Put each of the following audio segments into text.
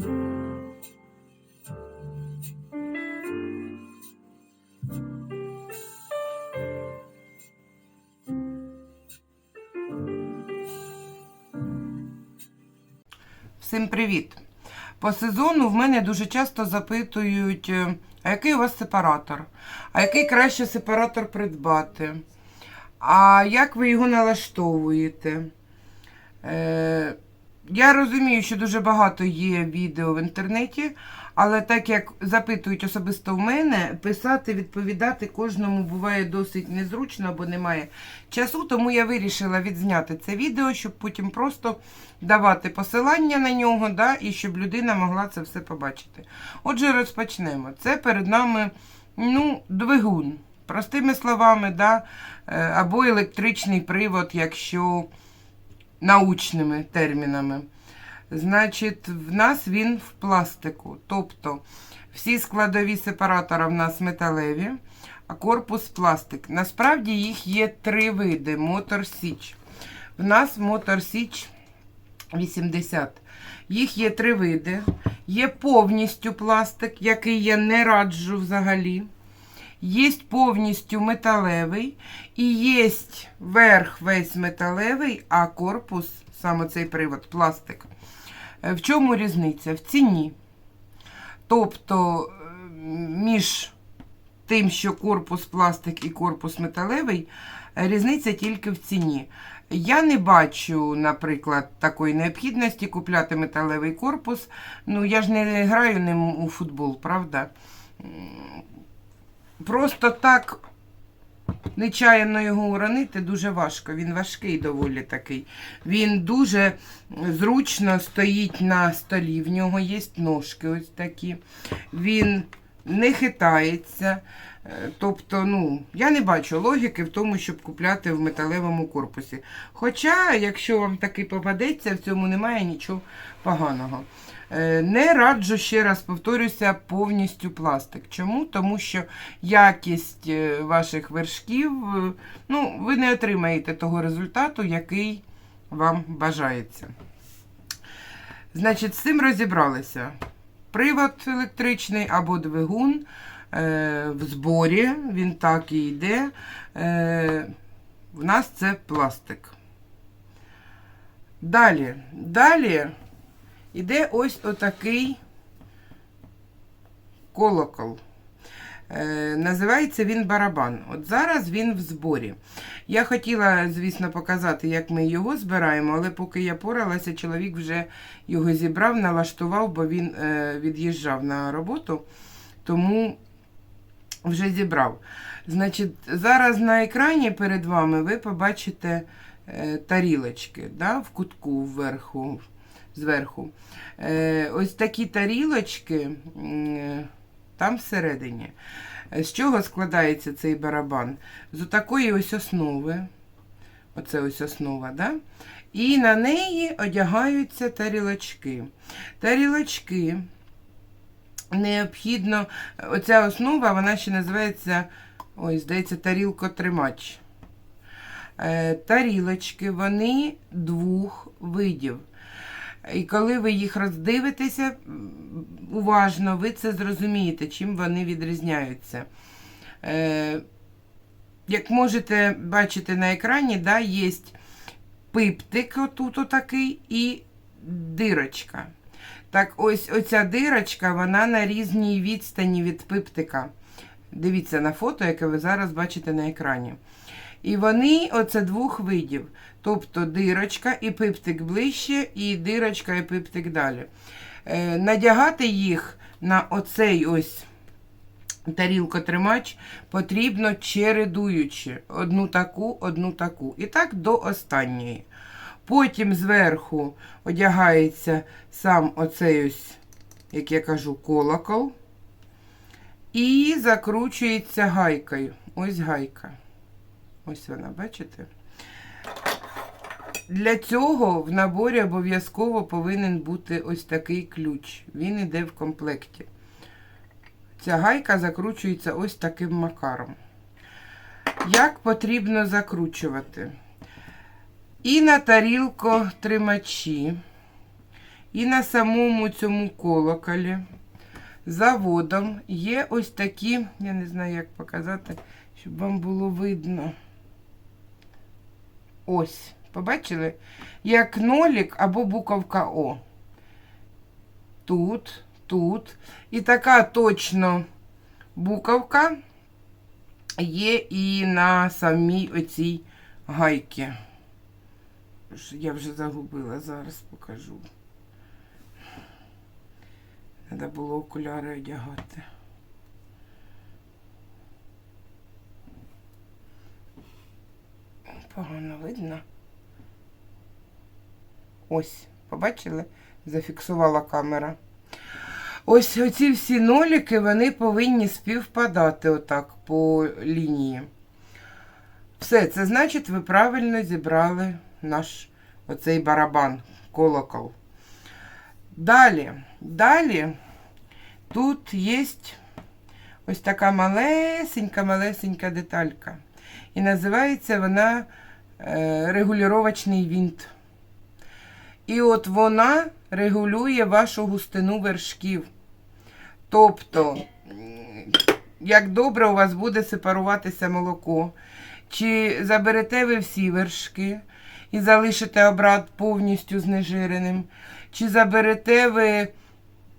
Всім привіт! По сезону в мене дуже часто запитують, е, а який у вас сепаратор? А який краще сепаратор придбати? А як ви його налаштовуєте? Е, я розумію, що дуже багато є відео в інтернеті, але так як запитують особисто в мене, писати, відповідати кожному буває досить незручно, бо немає часу, тому я вирішила відзняти це відео, щоб потім просто давати посилання на нього, да, і щоб людина могла це все побачити. Отже, розпочнемо. Це перед нами ну, двигун. Простими словами, да, е, або електричний привод, якщо научними термінами. Значить, в нас він в пластику. Тобто всі складові сепаратора в нас металеві, а корпус пластик. Насправді їх є три види мотор Січ. В нас мотор Січ 80. Їх є три види. Є повністю пластик, який я не раджу взагалі. Є повністю металевий і є верх весь металевий, а корпус, саме цей привод, пластик. Е, В чому різниця? В ціні. Тобто між тим, що корпус пластик і корпус металевий, різниця тільки в ціні. Я не бачу, наприклад, такої необхідності купляти металевий корпус. Ну, я ж не граю ним у футбол, правда? Просто так нечаянно його уронити дуже важко. Він важкий доволі такий. Він дуже зручно стоїть на столі. В нього є ножки ось такі. Він не хитається. Е, Тобто, ну, я не бачу логіки в тому, щоб купляти в металевому корпусі. Хоча, якщо вам таки попадеться, в цьому немає нічого поганого. Е, Не раджу, ще раз повторюся, повністю пластик. Чому? Тому що якість е, ваших вершків, е, ну, ви не отримаєте того результату, який вам бажається. Значить, з цим розібралися. Привод електричний або двигун е, в зборі, він так і йде. Е, в нас це пластик. Далі, далі іде ось отакий колокол. Е, називається він барабан. От зараз він в зборі. Я хотіла, звісно, показати, як ми його збираємо, але поки я поралася, чоловік вже його зібрав, налаштував, бо він е, від'їжджав на роботу, тому вже зібрав. Значить, зараз на екрані перед вами ви побачите е, тарілочки да, в кутку вверху, зверху. Е, ось такі тарілочки там всередині. З чого складається цей барабан? З такої ось основи. Оце ось основа, да? І на неї одягаються тарілочки. Тарілочки необхідно. Оця основа, вона ще називається, ой, здається, тарілкотримач. Е, Тарілочки, вони двох видів. І коли ви їх роздивитеся уважно, ви це зрозумієте, чим вони відрізняються. Е, Як можете бачити на екрані, да, є пиптик отут отакий і дирочка. Так ось оця дирочка, вона на різній відстані від пиптика. Дивіться на фото, яке ви зараз бачите на екрані. І вони оце двох видів. Тобто дирочка і пиптик ближче, і дирочка і пиптик далі. Е, надягати їх на оцей ось тарілкотримач потрібно чередуючи одну таку, одну таку. І так до останньої. Потім зверху одягається сам оцей ось, як я кажу, колокол. І закручується гайкою. Ось гайка. Ось вона, бачите? Для цього в наборі обов'язково повинен бути ось такий ключ. Він іде в комплекті. Ця гайка закручується ось таким макаром. Як потрібно закручувати? І на тарілку тримачі, І на самому цьому колоколі заводом є ось такі, я не знаю, як показати, щоб вам було видно. Ось, побачили? Як нолік або буковка О. Тут, тут. І така точно буковка є і на самій оцій гайці. Я вже загубила, зараз покажу. Треба було окуляри одягати. Погано видно. Ось, побачили? Зафіксувала камера. Ось оці всі ноліки, вони повинні співпадати отак по лінії. Все, це значить, ви правильно зібрали наш оцей барабан, колокол. Далі, далі тут є ось така малесенька-малесенька деталька. І називається вона регулювачний вінт. І от вона регулює вашу густину вершків. Тобто, як добре у вас буде сепаруватися молоко, чи заберете ви всі вершки і залишите обрат повністю знежиреним, чи заберете ви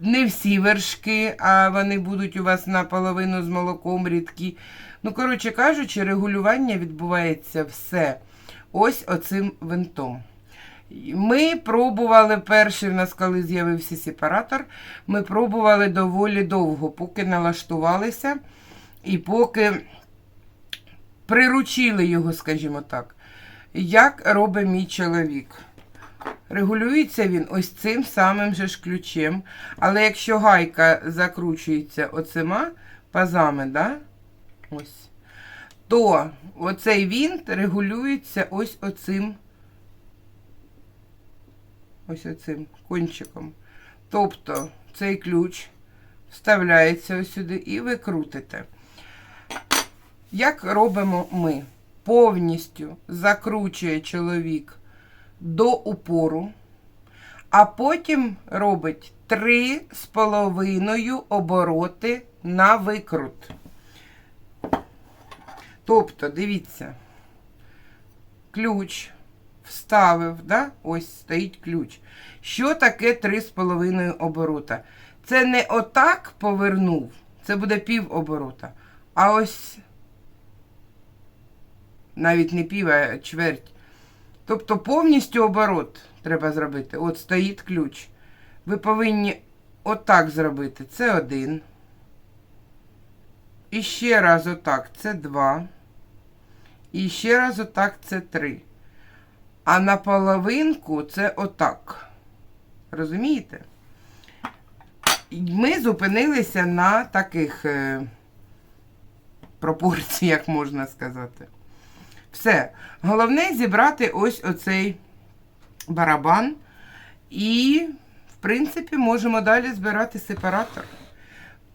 не всі вершки, а вони будуть у вас наполовину з молоком рідкі. Ну, коротше кажучи, регулювання відбувається все ось оцим винтом. Ми пробували перший в нас, коли з'явився сепаратор, ми пробували доволі довго, поки налаштувалися і поки приручили його, скажімо так. Як робить мій чоловік? Регулюється він ось цим самим же ж ключем. Але якщо гайка закручується оцима пазами, да? ось, то оцей вінт регулюється ось оцим ось оцим кончиком. Тобто цей ключ вставляється ось сюди і ви крутите. Як робимо ми? Повністю закручує чоловік до упору, а потім робить три з половиною обороти на викрут. Тобто, дивіться, ключ вставив, да? ось стоїть ключ. Що таке 3,5 оборота? Це не отак повернув, це буде пів оборота. А ось навіть не пів, а чверть. Тобто повністю оборот треба зробити. От стоїть ключ. Ви повинні отак зробити. Це один. І ще раз отак це два. І ще раз отак це три. А на половинку це отак. Розумієте? Ми зупинилися на таких е, пропорціях, можна сказати. Все. Головне зібрати ось оцей барабан. І, в принципі, можемо далі збирати сепаратор.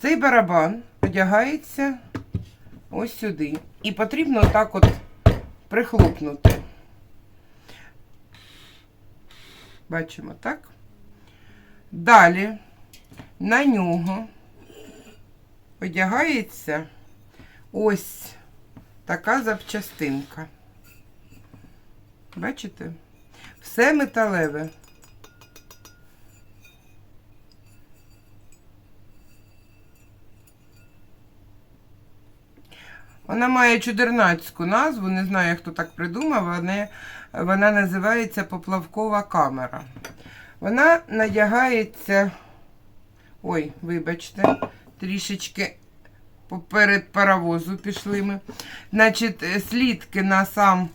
Цей барабан одягається ось сюди. І потрібно отак от прихлопнути. Бачимо, так? Далі на нього одягається ось така запчастинка. Бачите? Все металеве. Вона має чудернацьку назву, не знаю, хто так придумав, вона, вона називається поплавкова камера. Вона надягається. Ой, вибачте, трішечки поперед паровозу пішли ми. Значить, слідки на сам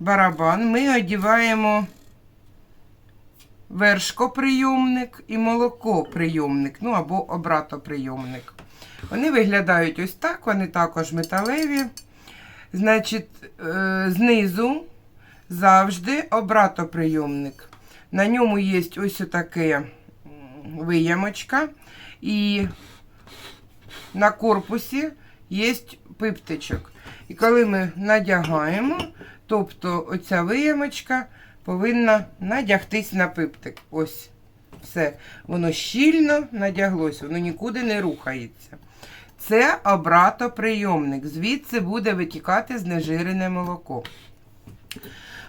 барабан ми одіваємо вершкоприйомник і молокоприйомник, ну або обратоприйомник. Вони виглядають ось так, вони також металеві. Значить, е, знизу завжди обратоприйомник. На ньому є ось таке м, виямочка. І на корпусі є пиптичок. І коли ми надягаємо, тобто оця виямочка повинна надягтись на пиптик. Ось. Все, воно щільно надяглось, воно нікуди не рухається. Це обратоприйомник. Звідси буде витікати знежирене молоко.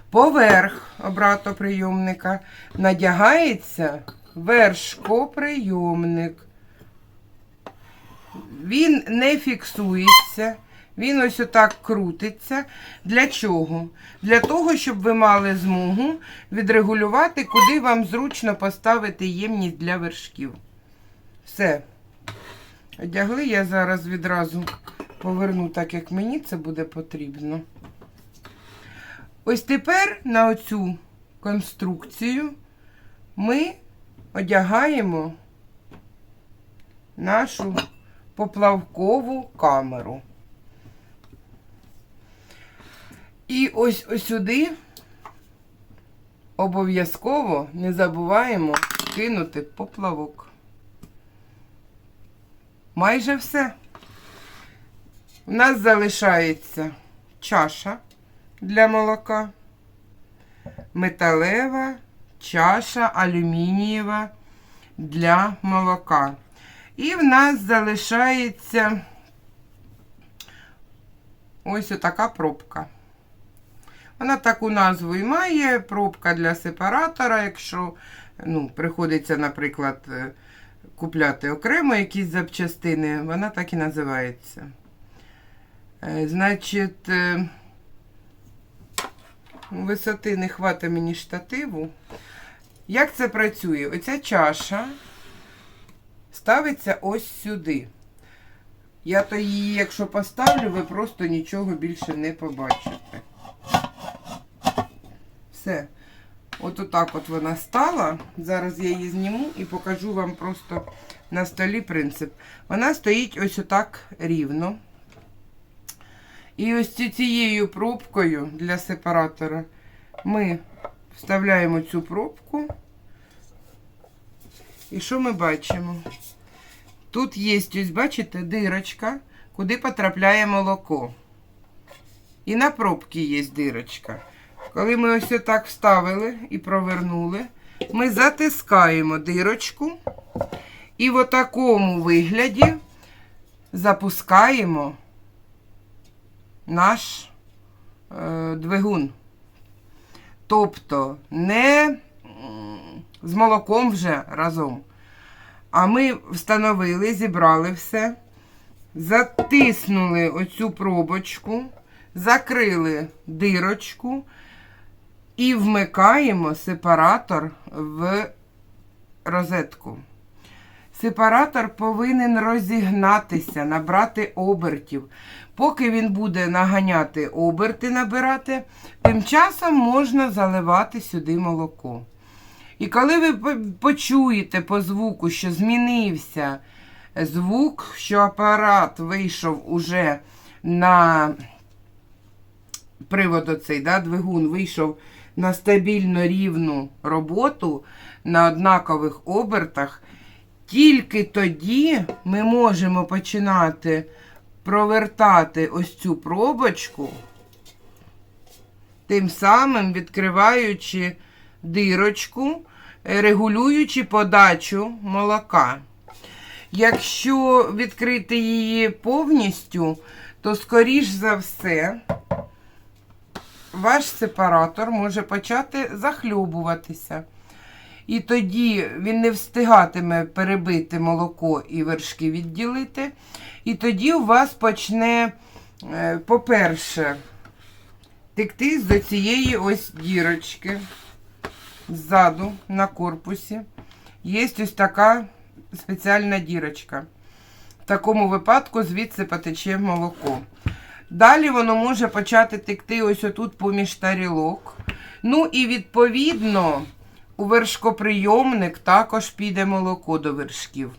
Поверх обратоприйомника надягається вершкоприйомник. Він не фіксується, він ось отак крутиться. Для чого? Для того, щоб ви мали змогу відрегулювати, куди вам зручно поставити ємність для вершків. Все. Одягли, я зараз відразу поверну так, як мені це буде потрібно. Ось тепер на оцю конструкцію ми одягаємо нашу поплавкову камеру. І ось сюди обов'язково не забуваємо кинути поплавок. Майже все. У нас залишається чаша для молока, металева чаша алюмінієва для молока. І в нас залишається ось така пробка. Вона таку назву і має пробка для сепаратора, якщо ну, приходиться, наприклад, е, купляти окремо якісь запчастини, вона так і називається. Е, Значить, е, висоти не хватить мені штативу. Як це працює? Оця чаша ставиться ось сюди. Я то її, якщо поставлю, ви просто нічого більше не побачите. Все. От отак от вона стала. Зараз я її зніму і покажу вам просто на столі принцип. Вона стоїть ось отак рівно. І ось цією пробкою для сепаратора ми вставляємо цю пробку. І що ми бачимо? Тут є, ось, бачите, дирочка, куди потрапляє молоко. І на пробці є дирочка. Коли ми ось так вставили і провернули, ми затискаємо дирочку і в такому вигляді запускаємо наш е, двигун. Тобто не з молоком вже разом. А ми встановили, зібрали все, затиснули оцю пробочку, закрили дирочку і вмикаємо сепаратор в розетку. Сепаратор повинен розігнатися, набрати обертів. Поки він буде наганяти оберти, набирати, тим часом можна заливати сюди молоко. І коли ви почуєте по звуку, що змінився звук, що апарат вийшов уже на привод оцей, да, двигун вийшов на стабільно рівну роботу на однакових обертах, тільки тоді ми можемо починати провертати ось цю пробочку, тим самим відкриваючи дирочку, е, регулюючи подачу молока. Якщо відкрити її повністю, то, скоріш за все, ваш сепаратор може почати захльобуватися. І тоді він не встигатиме перебити молоко і вершки відділити. І тоді у вас почне, е, по-перше, текти з цієї ось дірочки ззаду на корпусі. Є ось така спеціальна дірочка. В такому випадку звідси потече молоко. Далі воно може почати текти ось отут поміж тарілок. Ну і відповідно у вершкоприйомник також піде молоко до вершків.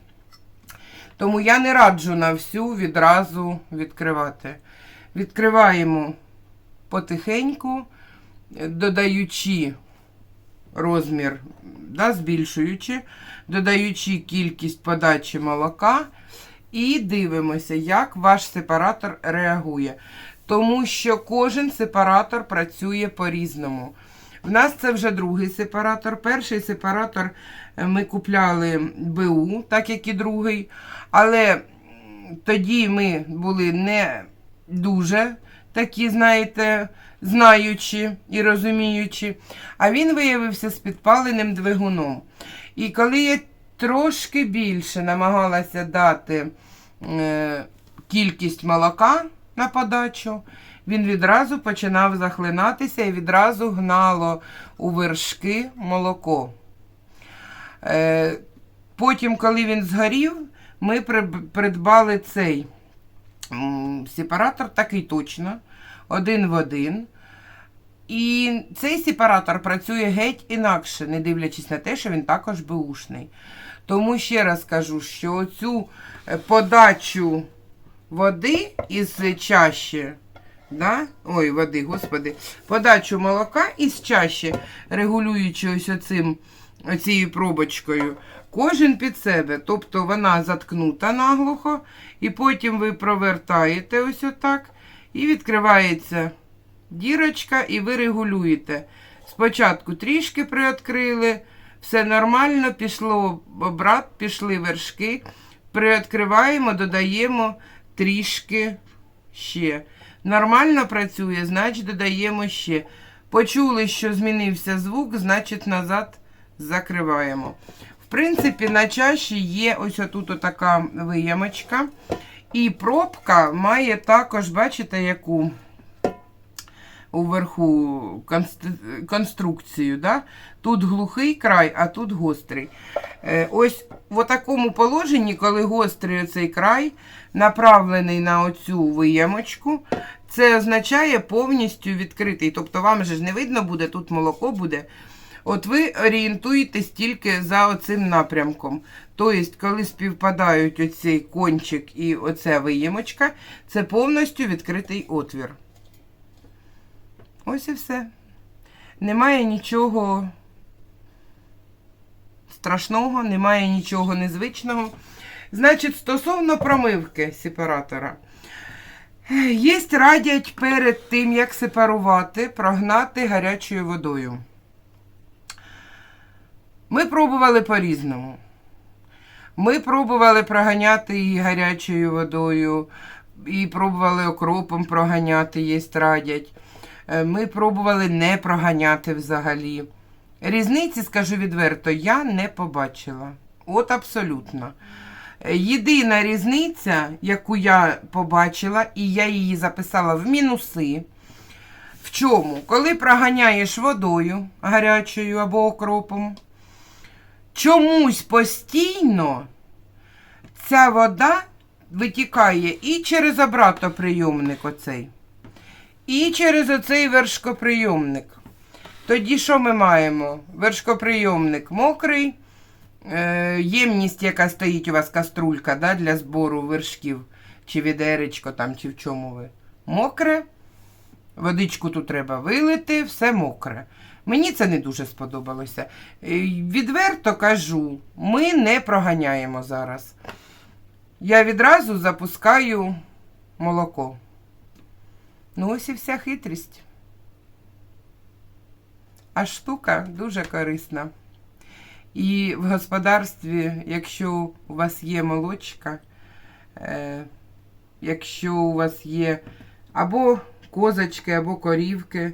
Тому я не раджу на всю відразу відкривати. Відкриваємо потихеньку, додаючи розмір, да, збільшуючи, додаючи кількість подачі молока. І дивимося, як ваш сепаратор реагує. Тому що кожен сепаратор працює по-різному. В нас це вже другий сепаратор. Перший сепаратор е, ми купляли БУ, так як і другий. Але тоді ми були не дуже такі, знаєте, знаючі і розуміючі. А він виявився з підпаленим двигуном. І коли я трошки більше намагалася дати е, кількість молока на подачу, він відразу починав захлинатися і відразу гнало у вершки молоко. Е, потім, коли він згорів, ми придбали цей сепаратор, такий точно, один в один. І цей сепаратор працює геть інакше, не дивлячись на те, що він також беушний. Тому ще раз кажу, що цю подачу води із чаші, да? ой, води, господи, подачу молока із чаші, регулюючи ось оцим, оцією пробочкою, кожен під себе. Тобто вона заткнута наглухо, і потім ви провертаєте ось отак, і відкривається дірочка, і ви регулюєте. Спочатку трішки приоткрили, все нормально, пішло обрат, пішли вершки. Приоткриваємо, додаємо трішки ще. Нормально працює, значить додаємо ще. Почули, що змінився звук, значить назад закриваємо. В принципі, на чаші є ось отут така виямочка. І пробка має також, бачите, яку уверху конструкцію. Да? Тут глухий край, а тут гострий. Е, ось в такому положенні, коли гострий оцей край направлений на оцю виямочку, це означає повністю відкритий. Тобто вам же ж не видно буде, тут молоко буде. От ви орієнтуєтесь тільки за оцим напрямком. Тобто, коли співпадають оцей кончик і оця виємочка, це повністю відкритий отвір. Ось і все. Немає нічого страшного, немає нічого незвичного. Значить, стосовно промивки сепаратора. Є радять перед тим, як сепарувати, прогнати гарячою водою. Ми пробували по-різному. Ми пробували проганяти її гарячою водою, і пробували окропом проганяти, є радять. Е, Ми пробували не проганяти взагалі. Різниці, скажу відверто, я не побачила. От абсолютно. Е, Єдина різниця, яку я побачила, і я її записала в мінуси. В чому? Коли проганяєш водою гарячою або окропом, чомусь постійно ця вода витікає і через обратоприйомник оцей, і через оцей вершкоприйомник. Тоді що ми маємо? Вершкоприйомник мокрий, е, ємність, яка стоїть у вас каструлька да, для збору вершків, чи відеречко там, чи в чому ви. Мокре. Водичку тут треба вилити, все мокре. Мені це не дуже сподобалося. Е, Відверто кажу, ми не проганяємо зараз. Я відразу запускаю молоко. Ну, ось і вся хитрість. А штука дуже корисна. І в господарстві, якщо у вас є молочка, е, якщо у вас є або козочки, або корівки,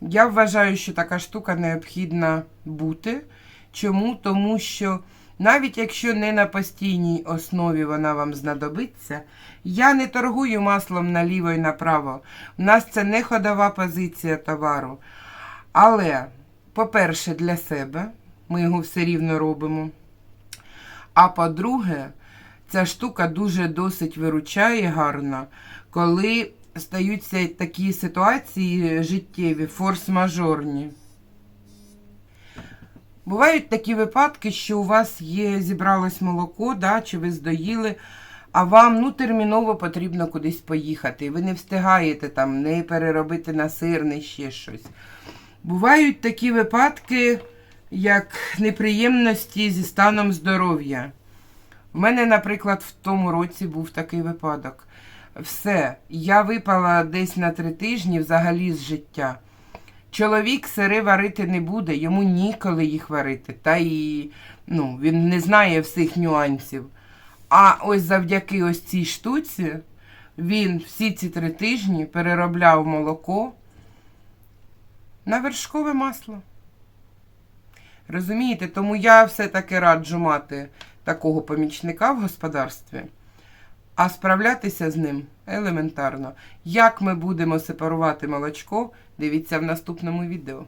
я вважаю, що така штука необхідна бути. Чому? Тому що навіть якщо не на постійній основі вона вам знадобиться, я не торгую маслом наліво і направо. У нас це не ходова позиція товару. Але, по-перше, для себе ми його все рівно робимо. А по-друге, ця штука дуже досить виручає гарно, коли стаються такі ситуації життєві, форс-мажорні. Бувають такі випадки, що у вас є, зібралось молоко, да, чи ви здоїли, а вам ну, терміново потрібно кудись поїхати. Ви не встигаєте там не переробити на сир, не ще щось. Бувають такі випадки, як неприємності зі станом здоров'я. У мене, наприклад, в тому році був такий випадок. Все, я випала десь на три тижні взагалі з життя. Чоловік сири варити не буде, йому ніколи їх варити. Та і ну, він не знає всіх нюансів. А ось завдяки ось цій штуці він всі ці три тижні переробляв молоко на вершкове масло. Розумієте, тому я все-таки раджу мати такого помічника в господарстві, а справлятися з ним елементарно. Як ми будемо сепарувати молочко, дивіться в наступному відео.